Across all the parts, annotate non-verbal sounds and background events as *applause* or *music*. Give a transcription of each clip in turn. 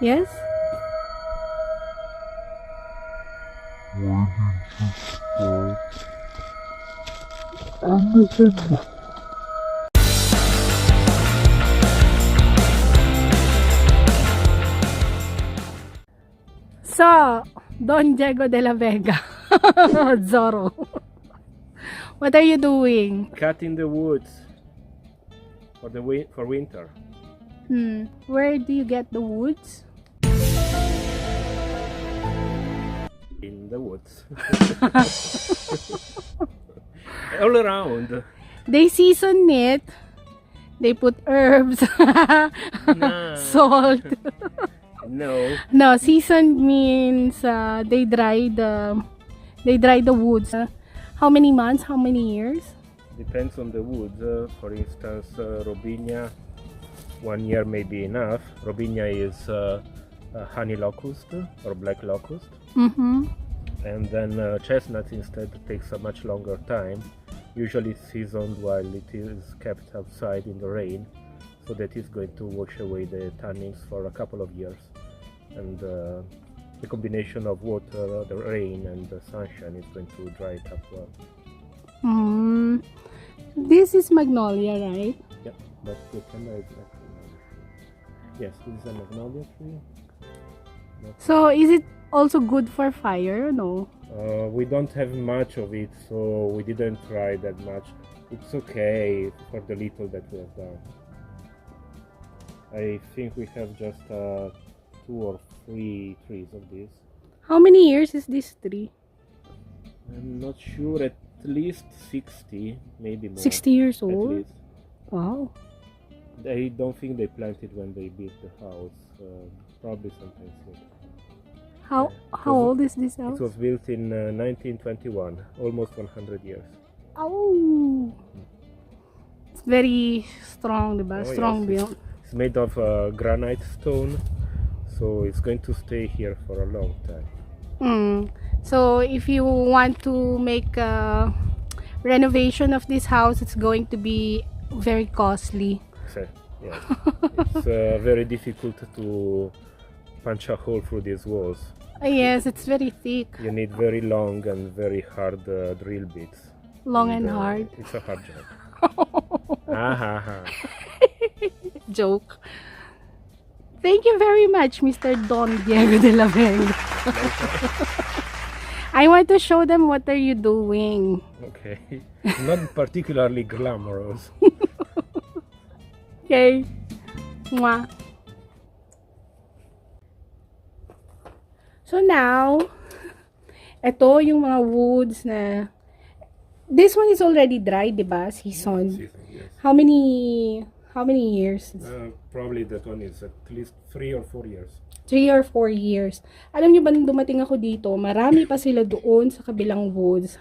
Yes? So, Don Diego de la Vega. *laughs* Zorro. what are you doing? Cutting the woods for the win- for winter. Hmm. Where do you get the woods? In the woods. *laughs* All around. They season it. They put herbs, No. *laughs* salt. No. No, season means uh, they dry the they dry the woods. Uh, how many months? How many years? Depends on the woods. Uh, for instance, uh, Robinia, one year may be enough. Robinia is uh, a honey locust or black locust. Mm-hmm. And then uh, chestnut instead takes a much longer time. Usually seasoned while it is kept outside in the rain, so that it's going to wash away the tannins for a couple of years. And uh, the combination of water, the rain, and the sunshine is going to dry it up well. Mm. This is magnolia, right? Yeah, but the camera is actually Yes, this is a magnolia tree. So is it also good for fire? No. Uh, we don't have much of it, so we didn't try that much. It's okay for the little that we have done. I think we have just uh, two or three trees of this. How many years is this tree? I'm not sure, at least 60, maybe more. 60 years old. Wow. I don't think they planted when they built the house. Uh, probably sometimes later. How how old is this house? It was built in uh, 1921, almost 100 years. Oh. It's very strong, diba? Oh, strong yes, build. It's made of uh, granite stone, so it's going to stay here for a long time. Mm. So if you want to make a renovation of this house, it's going to be very costly. Yeah, *laughs* it's uh, very difficult to punch a hole through these walls. Yes, it's very thick, You need very long and very hard uh, drill bits. long and uh, hard. It's a hard job. *laughs* ah. *laughs* Joke. Thank you very much, Mr. Don Diego de la Vega. *laughs* I want to show them what are you doing. Okay, not particularly glamorous. Okay. Mwah. So now, ito yung mga woods na this one is already dry, di ba? Season. Season, yes. How many how many years? Uh, probably that one is at least three or four years. Three or four years. Alam niyo ba nung dumating ako dito, marami pa sila doon sa kabilang woods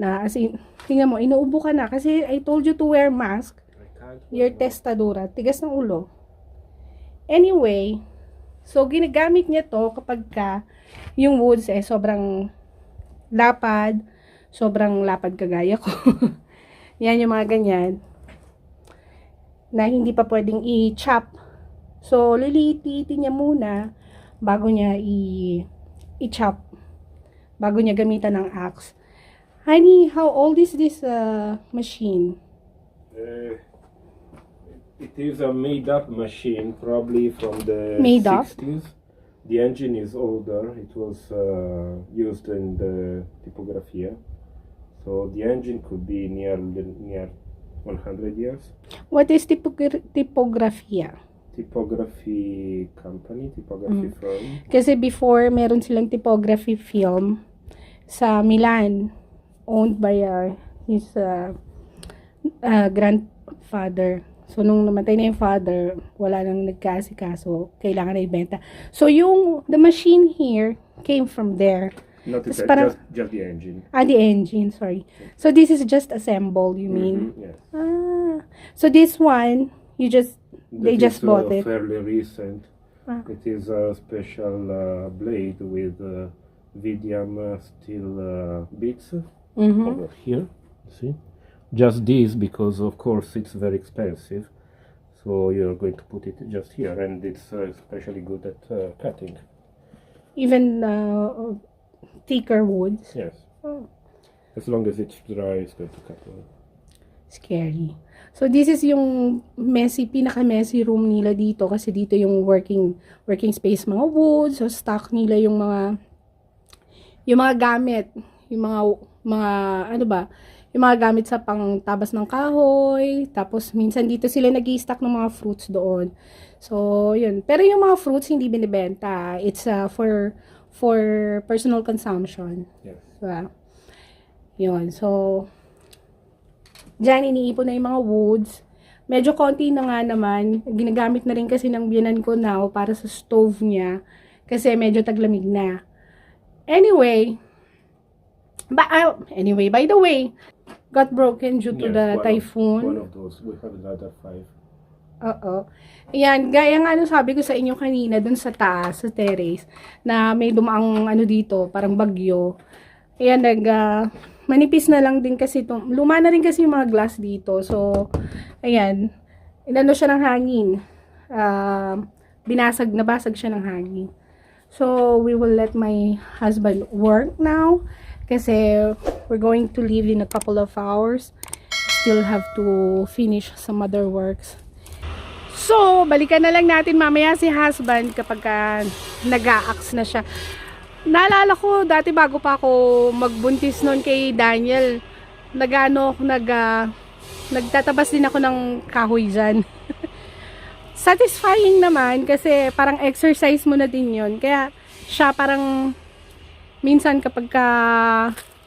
na as in, tingnan mo, inuubo ka na kasi I told you to wear mask. Your testadura, tigas ng ulo. Anyway, so ginagamit niya to kapag ka yung woods eh sobrang lapad, sobrang lapad kagaya ko. *laughs* Yan yung mga ganyan na hindi pa pwedeng i-chop. So, liliit-liitin niya muna bago niya i-chop. Bago niya gamitan ng axe. Honey, how old is this uh, machine? Uh, it is a made-up machine, probably from the Made up? 60s. The engine is older. It was uh, used in the typografia, so the engine could be near near 100 years. What is typogra- typografia? Typography company, typography Mm. firm. Kasi before, meron silang typography film sa Milan. Owned by uh, his uh, uh, grandfather. So, nung namatay na yung father, wala nang nagkasikaso. Kailangan na ibenta. So, yung, the machine here came from there. Not the, parang- just just the engine. Ah, the engine, sorry. So, this is just assembled, you mean? Mhm, yes. Ah. So, this one, you just, they That just is, bought uh, it. Fairly recent. Ah. It is a special uh, blade with uh, Vidium uh, steel uh, bits Mhm. over here. See, just this because of course it's very expensive. So you're going to put it just here, and it's uh, especially good at uh, cutting. Even uh, thicker woods. Yes. Oh. As long as it's dry, it's going to cut well. Scary. So this is yung messy, pinaka-messy room nila dito kasi dito yung working working space mga wood, so stock nila yung mga yung mga gamit, yung mga mga ano ba, yung mga gamit sa pangtabas ng kahoy, tapos minsan dito sila nag-i-stock ng mga fruits doon. So, yun. Pero yung mga fruits hindi binibenta. It's uh, for for personal consumption. Yes. Diba? Yun. So, Diyan, iniipon na yung mga woods. Medyo konti na nga naman. Ginagamit na rin kasi ng biyanan ko now para sa stove niya. Kasi medyo taglamig na. Anyway, ba, ah, anyway, by the way, got broken due to Yes, the one of- typhoon. One of those. We have another five. Oo. Ayan, gaya nga ano sabi ko sa inyo kanina dun sa taas, sa terrace, na may dumaang ano dito, parang bagyo. Ayan, nag, ah, manipis na lang din kasi, itong, luma na rin kasi yung mga glass dito. So, ayan, inano siya ng hangin. Ah, binasag, nabasag siya ng hangin. So, we will let my husband work now kasi we're going to leave in a couple of hours. Still have to finish some other works. So, balikan na lang natin mamaya si husband kapag ka nag-a-ax na siya. Naalala ko, dati bago pa ako magbuntis noon kay Daniel, nagano, nag, ah, nagtatabas din ako ng kahoy dyan. *laughs* Satisfying naman kasi parang exercise mo na din yon Kaya siya parang minsan kapag ka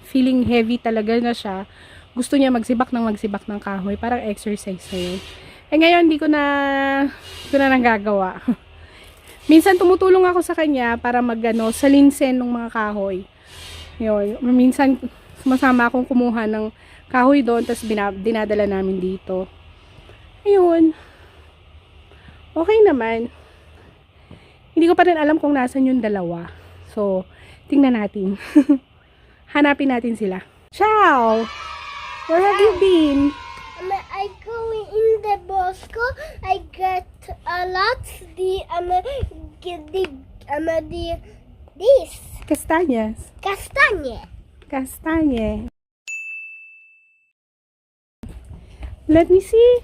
feeling heavy talaga na siya, gusto niya magsibak ng magsibak ng kahoy. Parang exercise na yun. Eh ngayon, hindi ko na, ko na nagagawa. *laughs* Minsan tumutulong ako sa kanya para magano sa linsen ng mga kahoy. Yun. Minsan sumasama akong kumuha ng kahoy doon tapos dinadala namin dito. Ayun. Okay naman. Hindi ko pa rin alam kung nasan yung dalawa. So, tingnan natin. *laughs* Hanapin natin sila. Ciao! Where have you been? Um, I go in the Bosco. I get a lot the um get the um the this Kastanyas. castañe. Kastanye. Let me see.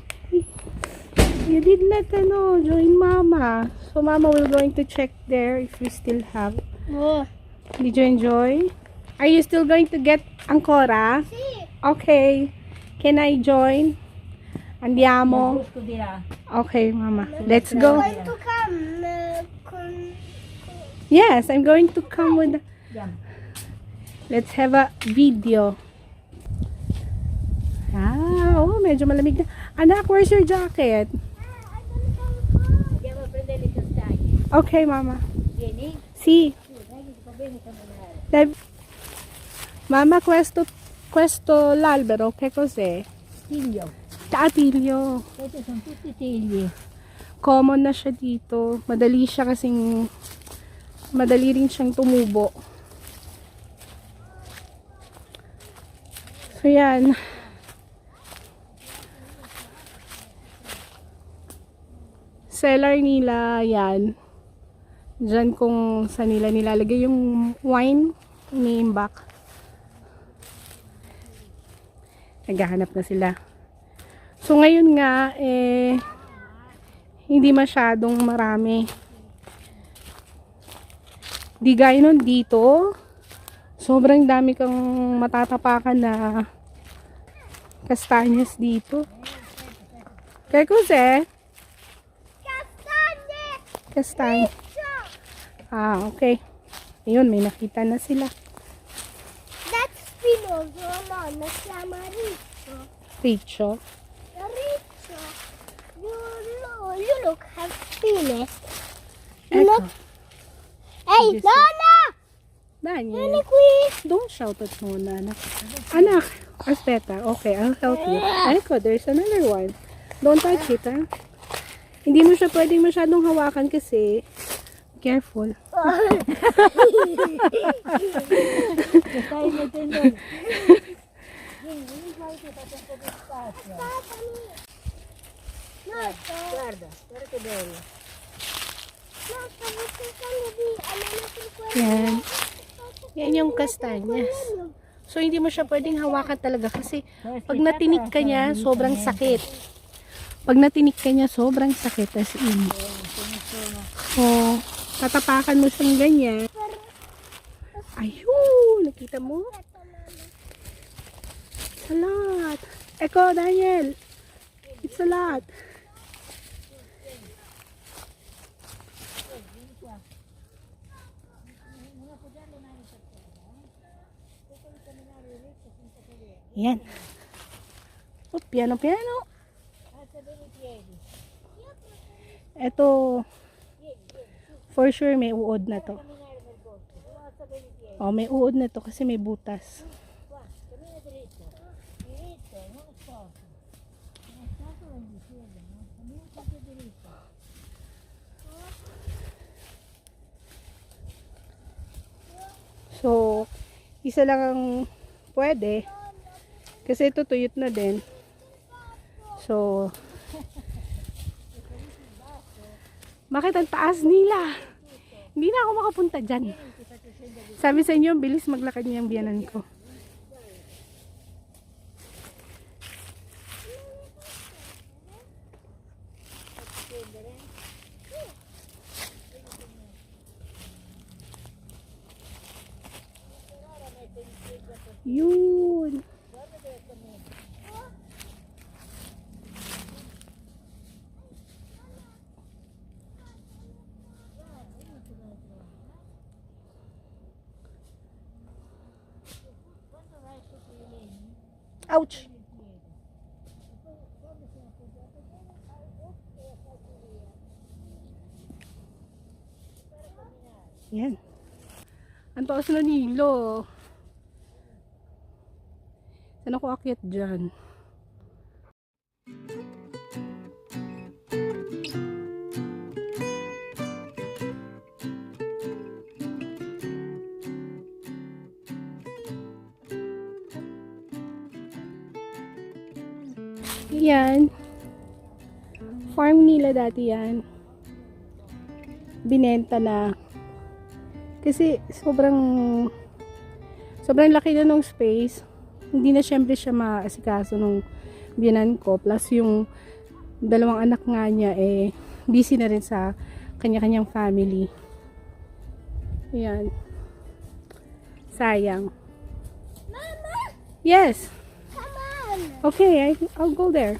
You did not ano, join mama. So mama will going to check there if we still have. Oh, Did you enjoy? Are you still going to get ancora? see, Okay. Can I join? Andiamo. Okay, mama. Let's go. going to come. Uh, Yes, I'm going to come with. Let's have a video. Ah, oh, medyo malamig na. Anak, where's your jacket? Okay, mama. Sì. Dai- Mamma, questo, questo l'albero, che cos'è? Tiglio. Ah, tiglio. Questi sono tutti tigli. Common na siya dito. Madali siya kasing madali rin siyang tumubo. So, yan. Cellar nila, yan. Diyan kung sa nila nilalagay yung wine, iniimbak. Naghahanap na sila. So, ngayon nga, eh, hindi masyadong marami. Di gaya nun dito, sobrang dami kang matatapakan na kastanyas dito. Kaya cos'è? castañe. Kastanya. Ah, okay. Ayun, may nakita na sila. That's no, no chiama riccio. Richo. Riccio. You look, you look have spine. You look. Hey, Nonna! Daniel. Vieni qui! Don't shout at Mona, anak. Anak. Okay, I'll help you. Ecco, there's another one. Don't touch it, ha? Hindi mo siya pwedeng masyadong hawakan kasi careful. Yan. Yan yung kastanyas. So, hindi mo siya pwedeng hawakan talaga kasi pag natinik ka niya, sobrang sakit. Pag natinik ka niya, sobrang sakit. As in. So, tatapakan mo siyang ganyan. Ayun! Nakita mo? It's a lot. Eko, Daniel. It's a lot. Yan. Oh, piano, piano. Ito, for sure may uod na to. Oh, may uod na to kasi may butas. So, isa lang ang pwede. Kasi ito tuyot na din. So, bakit ang taas nila? Hindi na ako makapunta dyan. Sabi sa inyo, bilis maglakad niya ang biyanan ko. Yun. Ouch! Yan. Ang taas na nilo. Saan ako akyat dyan? Yan. Farm nila dati yan. Binenta na. Kasi sobrang sobrang laki na nung space. Hindi na syempre siya maasikaso nung biyanan ko. Plus yung dalawang anak nga niya eh busy na rin sa kanya-kanyang family. Yan. Sayang. Mama, Yes. come on. Okay, I, I'll go there.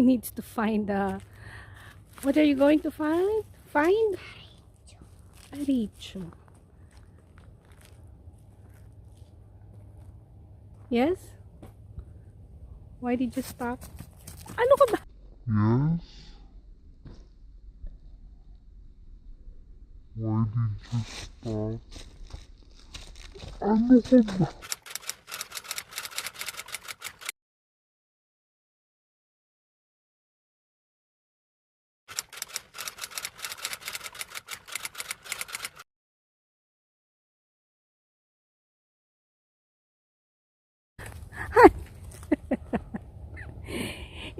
He needs to find uh what are you going to find? Find? Richo. Yes? Why did you stop? Ano ka ba? Yes? Why did you stop? Ano ka ba?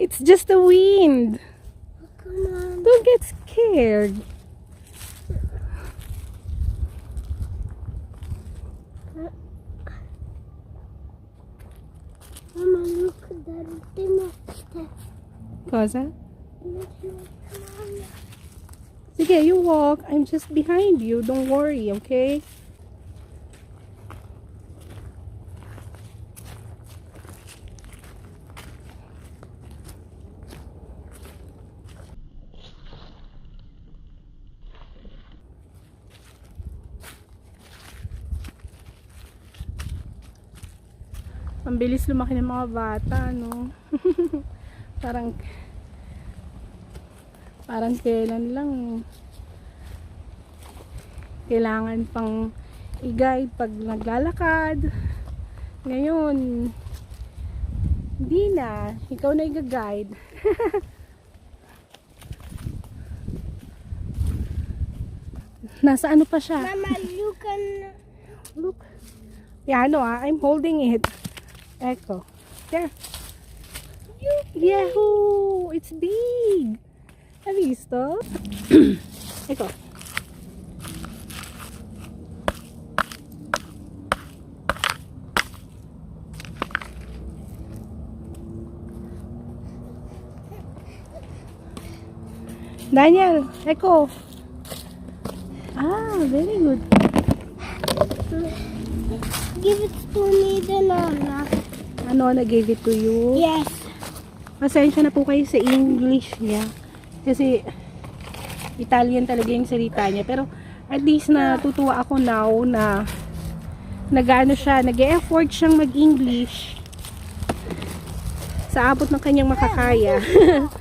It's just the wind. Come on. Don't get scared. Mama, look at that. Timothy. Cosa? Sige, you walk. I'm just behind you. Don't worry, okay? Ang bilis lumaki ng mga bata, no? *laughs* parang parang kailan lang kailangan pang i-guide pag naglalakad. Ngayon, hindi na. Ikaw na i-guide. *laughs* Nasa ano pa siya? Mama, you can. Look. Piano ah. I'm holding it. Echo. There. Yahoo! It's big! Have you visto? *coughs* Echo. Daniel, Echo. Ah, very good. Give it to me, the Nana. Ano na gave it to you? Yes. Pasensya na po kayo sa English niya. Kasi Italian talaga yung salita niya. Pero at least natutuwa ako now na nagano siya, nag-effort siyang mag-English sa abot ng kanyang makakaya. *laughs*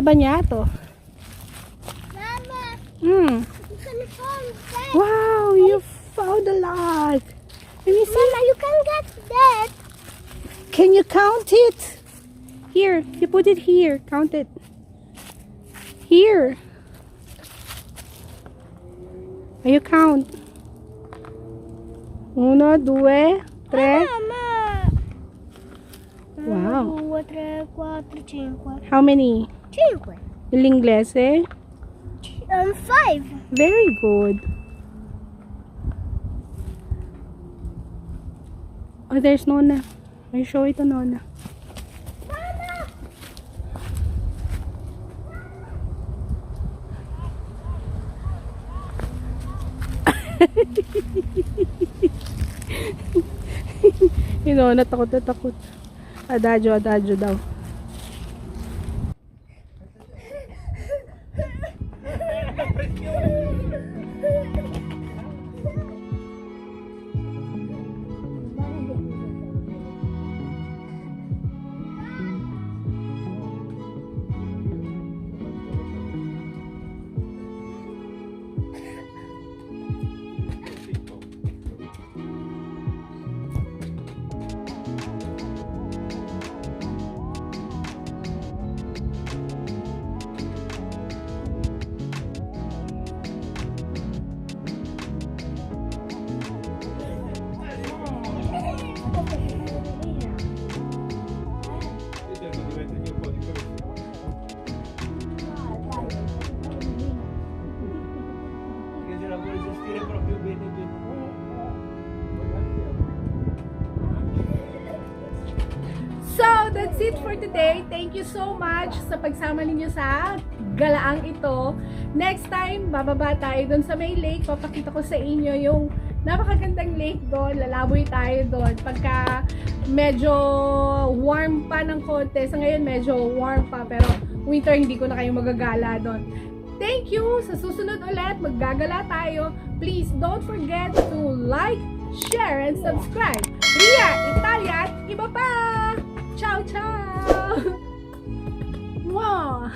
Laban niya. Mama, you can find that. Wow, you found a lot. Let me see. Mama, you can get that. Can you count it? Here, you put it here. Count it. Here. Are You count. Uno, due, tre. Mama. Wow. Due, tre, How many? Cinque. L'inglese? Um, five. Very good. Oh, there's Nona. I show it to Nona. Mama. *laughs* Yung Nona, takot na takot. Adagio, adagio daw. Today. Thank you so much sa pagsama ninyo sa galaang ito. Next time, bababa tayo doon sa may lake. Papakita ko sa inyo yung napakagandang lake doon. Lalaboy tayo doon. Pagka medyo warm pa ng konti. Sa ngayon, medyo warm pa. Pero winter, hindi ko na kayo magagala doon. Thank you! Sa susunod ulit, maggagala tayo. Please don't forget to like, share, and subscribe. Ria, Italia, at iba pa! Ciao, ciao! Mwah!